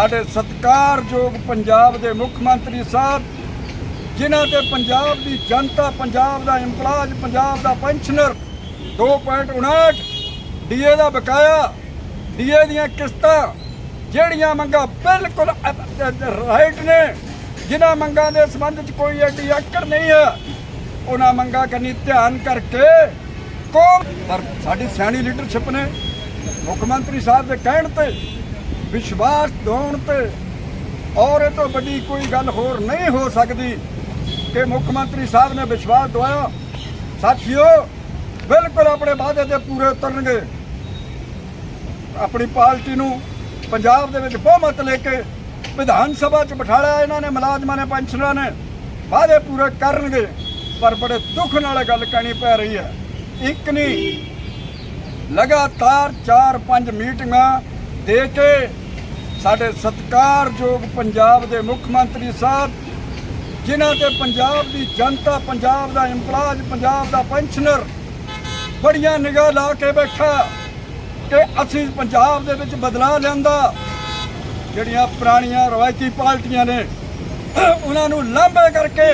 ਸਾਡੇ ਸਤਿਕਾਰਯੋਗ ਪੰਜਾਬ ਦੇ ਮੁੱਖ ਮੰਤਰੀ ਸਾਹਿਬ, ਜਿਨ੍ਹਾਂ ਤੇ ਪੰਜਾਬ ਦੀ ਜਨਤਾ, ਪੰਜਾਬ ਦਾ ਇੰਪਲਾਜ ਪੰਜਾਬ ਦਾ ਪੈਨਸ਼ਨਰ 2.59 ਡੀਏ ਦਾ ਬਕਾਇਆ ਡੀਏ ਦੀਆਂ ਕਿਸ਼ਤਾਂ, ਜਿਹੜੀਆਂ ਮੰਗਾਂ ਬਿਲਕੁਲ ਰਾਈਟ ਨੇ, ਜਿਨ੍ਹਾਂ ਮੰਗਾਂ ਦੇ ਸੰਬੰਧ ਚ ਕੋਈ ਐਡੀ ਆਕੜ ਨਹੀਂ ਹੈ, ਉਹਨਾਂ ਮੰਗਾਂ ਕਰਨੀ ਧਿਆਨ ਕਰਕੇ ਕੌਮ ਪਰ ਸਾਡੀ ਸਿਆਣੀ ਲੀਡਰਸ਼ਿਪ ਨੇ ਮੁੱਖ ਮੰਤਰੀ ਸਾਹਿਬ ਦੇ ਕਹਿਣ ਤੇ ਵਿਸ਼ਵਾਸ ਦਿਵਾਉਣ ਤੇ ਔਰ ਇਹ ਤੋਂ ਵੱਡੀ ਕੋਈ ਗੱਲ ਹੋਰ ਨਹੀਂ ਹੋ ਸਕਦੀ ਕਿ ਮੁੱਖ ਮੰਤਰੀ ਸਾਹਿਬ ਨੇ ਵਿਸ਼ਵਾਸ ਦਵਾਇਆ। ਸਾਥੀਓ, ਬਿਲਕੁਲ ਆਪਣੇ ਵਾਅਦੇ ਤੇ ਪੂਰੇ ਉਤਰਨਗੇ। ਆਪਣੀ ਪਾਰਟੀ ਨੂੰ ਪੰਜਾਬ ਦੇ ਵਿੱਚ ਬਹੁਮਤ ਲੈ ਕੇ ਵਿਧਾਨ ਸਭਾ 'ਚ ਬਿਠਾਇਆ ਇਹਨਾਂ ਨੇ, ਮੁਲਾਜ਼ਮਾਂ ਨੇ, ਪੈਨਸ਼ਨਰਾਂ ਨੇ। ਵਾਅਦੇ ਪੂਰੇ ਕਰਨਗੇ, ਪਰ ਬੜੇ ਦੁੱਖ ਨਾਲ ਗੱਲ ਕਹਿਣੀ ਪੈ ਰਹੀ ਹੈ। ਇੱਕ ਨਹੀਂ, ਲਗਾਤਾਰ 4-5 ਮੀਟਿੰਗਾਂ ਦੇ ਕੇ ਸਾਡੇ ਸਤਿਕਾਰਯੋਗ ਪੰਜਾਬ ਦੇ ਮੁੱਖ ਮੰਤਰੀ ਸਾਹਿਬ, ਜਿਨ੍ਹਾਂ ਤੇ ਪੰਜਾਬ ਦੀ ਜਨਤਾ, ਪੰਜਾਬ ਦਾ ਇੰਪਲਾਜ ਪੰਜਾਬ ਦਾ ਪੈਨਸ਼ਨਰ ਬੜੀਆਂ ਨਿਗਾਹ ਲਾ ਕੇ ਬੈਠਾ ਕਿ ਅਸੀਂ ਪੰਜਾਬ ਦੇ ਵਿੱਚ ਬਦਲਾਅ ਲਿਆਂਦਾ। ਜਿਹੜੀਆਂ ਪੁਰਾਣੀਆਂ ਰਵਾਇਤੀ ਪਾਰਟੀਆਂ ਨੇ, ਉਹਨਾਂ ਨੂੰ ਲਾਂਭੇ ਕਰਕੇ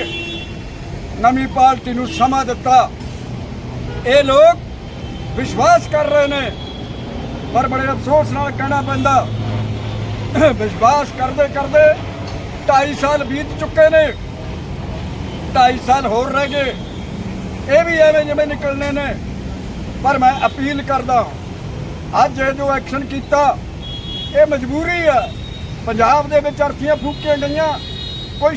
ਨਵੀਂ ਪਾਰਟੀ ਨੂੰ ਸਮਾਂ ਦਿੱਤਾ। ਇਹ ਲੋਕ ਵਿਸ਼ਵਾਸ ਕਰ ਰਹੇ ਨੇ, ਪਰ ਬੜੇ ਅਫਸੋਸ ਨਾਲ ਕਹਿਣਾ ਪੈਂਦਾ ਵਿਸ਼ਵਾਸ ਕਰਦੇ ਕਰਦੇ 2.5 ਸਾਲ ਬੀਤ ਚੁੱਕੇ ਨੇ। 2.5 ਸਾਲ ਹੋਰ ਰਹਿ ਗਏ। ਇਹ ਵੀ ਐਵੇਂ ਜਿਵੇਂ ਨਿਕਲਣੇ ਨੇ। ਪਰ ਮੈਂ ਅਪੀਲ ਕਰਦਾ ਅੱਜ ਇਹ ਜੋ ਐਕਸ਼ਨ ਕੀਤਾ, ਇਹ ਮਜਬੂਰੀ ਆ ਪੰਜਾਬ ਦੇ ਵਿੱਚ ਅਰਥੀਆਂ ਫੂਕੀਆਂ ਗਈਆਂ। ਕੋਈ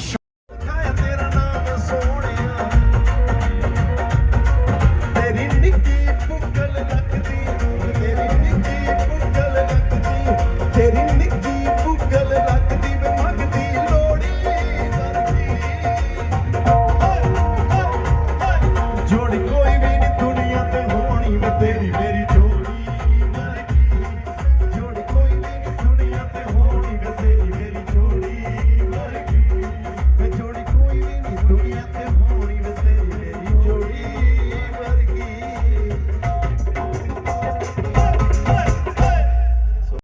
baby, baby.